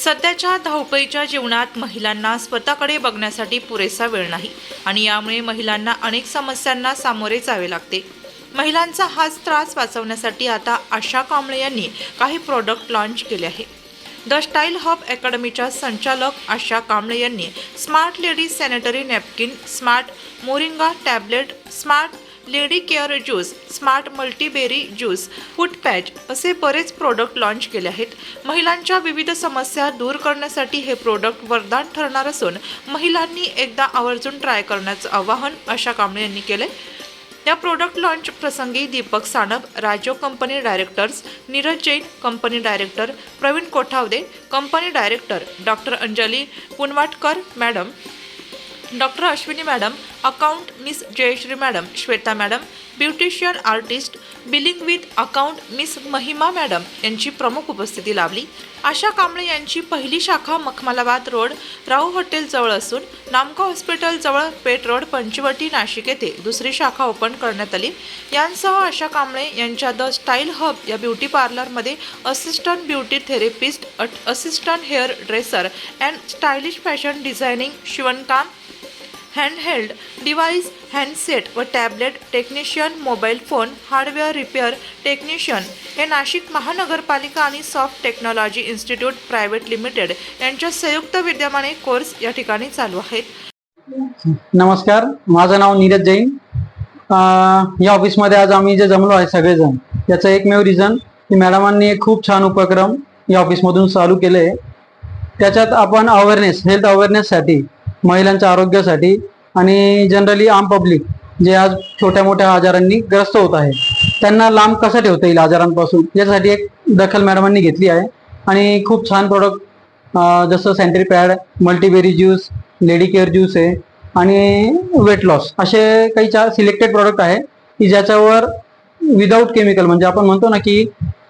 सध्याच्या धावपळीच्या जीवनात महिलांना स्वतःकडे बघण्यासाठी पुरेसा वेळ नाही आणि यामुळे महिलांना अनेक समस्यांना सामोरे जावे लागते. महिलांचा हाच त्रास वाचवण्यासाठी आता आशा कांबळे यांनी काही प्रॉडक्ट लॉन्च केले आहे. द स्टाईल हब अकॅडमीच्या संचालक आशा कांबळे यांनी smart ladies sanitary napkin smart moringa tablet smart lady care juice smart multiberry juice foot patch असे बरेच प्रोडक्ट लॉन्च केले आहेत. महिलांच्या विविध समस्या दूर करण्यासाठी हे प्रोडक्ट वरदान ठरणार असून महिलांनी एकदा आवर्जून ट्राय करण्याचं आवाहन आशा कांबळे यांनी केले या प्रोडक्ट लॉन्च प्रसंगी Deepak Sanap Rajo company directors Neeraj Jain company director Praveen Kothawade company director doctor Anjali Punwatkar madam doctor Ashwini madam account miss Jayshree madam Shweta madam beautician artist billing with account miss Mahima madam यांची प्रमुख उपस्थिती लाभली. आशा कांबळे यांची पहिली शाखा Makhmalabad road राहू हॉटेलजवळ असून नामका हॉस्पिटलजवळ पेट रोड पंचवटी नाशिक येथे दुसरी शाखा ओपन करण्यात आली. यांसह आशा कांबळे यांच्या द स्टाईल हब या ब्युटी पार्लरमध्ये assistant beauty therapist assistant hair dresser and stylish fashion designing शिवणकाम हँडहेल्ड डिव्हाइस हँडसेट व tablet technician mobile phone hardware repair technician हे नाशिक महानगरपालिका आणि soft technology institute private limited यांच्या संयुक्त विद्यमाने कोर्स या ठिकाणी चालू आहेत. नमस्कार माझं नाव नीरज जैन. या ऑफिसमध्ये आज आम्ही जे जमलो आहे सगळेजण याचं एकमेव रिझन की मॅडमांनी एक खूप छान उपक्रम या ऑफिसमधून चालू केले. त्याच्यात आपण अवेअरनेस हेल्थ अवेअरनेससाठी महिलांच्या आरोग्यासाठी आणि जनरली आम पब्लिक जे आज छोट्या मोठ्या आजारांनी ग्रस्त होत आहे त्यांना लांब कसं ठेवता येईल आजारांपासून? यासाठी एक दखल मॅडमांनी घेतली आहे. आणि खूप छान प्रोडक्ट जसं sanitary pad multiberry juice lady care juice आहे आणि वेट लॉस असे काही चार सिलेक्टेड प्रॉडक्ट आहे की ज्याच्यावर विदाऊट केमिकल म्हणजे आपण म्हणतो ना की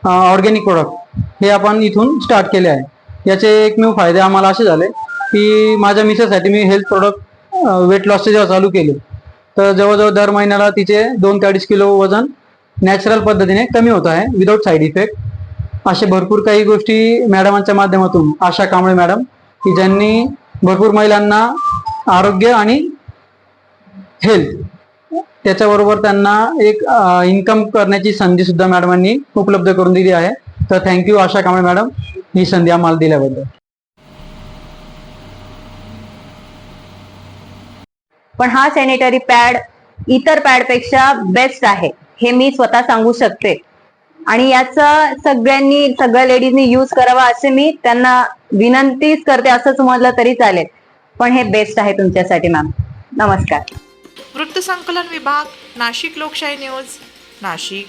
ऑर्गॅनिक प्रोडक्ट हे आपण इथून स्टार्ट केले आहे. याचे एकमेव फायदे आम्हाला असे झाले की माझ्या मिसेससाठी मी हेल्थ प्रोडक्ट वेट लॉसचे जेव्हा चालू केले तर जवळजवळ दर महिन्याला तिचे दोन ते अडीच किलो वजन नॅचरल पद्धतीने कमी होत आहे विदाऊट साईड इफेक्ट असे भरपूर काही गोष्टी मॅडमांच्या माध्यमातून आशा कांबळे मॅडम की ज्यांनी भरपूर महिलांना आरोग्य आणि हेल्थ त्याच्याबरोबर त्यांना एक इन्कम करण्याची संधी सुद्धा मॅडमांनी उपलब्ध करून दिली आहे. तर thank you Asha Kamble madam. ही संधी आम्हाला दिल्याबद्दल. पण हा सॅनिटरी पॅड इतर पॅडपेक्षा बेस्ट आहे. हे मी स्वतः सांगू शकते. आणि याचा सगळ्यांनी सगळ्या लेडीजनी यूज करावा असे मी त्यांना विनंतीच करते असंच म्हटलं तरी चालेल. पण हे बेस्ट आहे तुमच्यासाठी मॅम नमस्कार. वृत्तसंकलन विभाग नाशिक लोकशाही न्यूज नाशिक.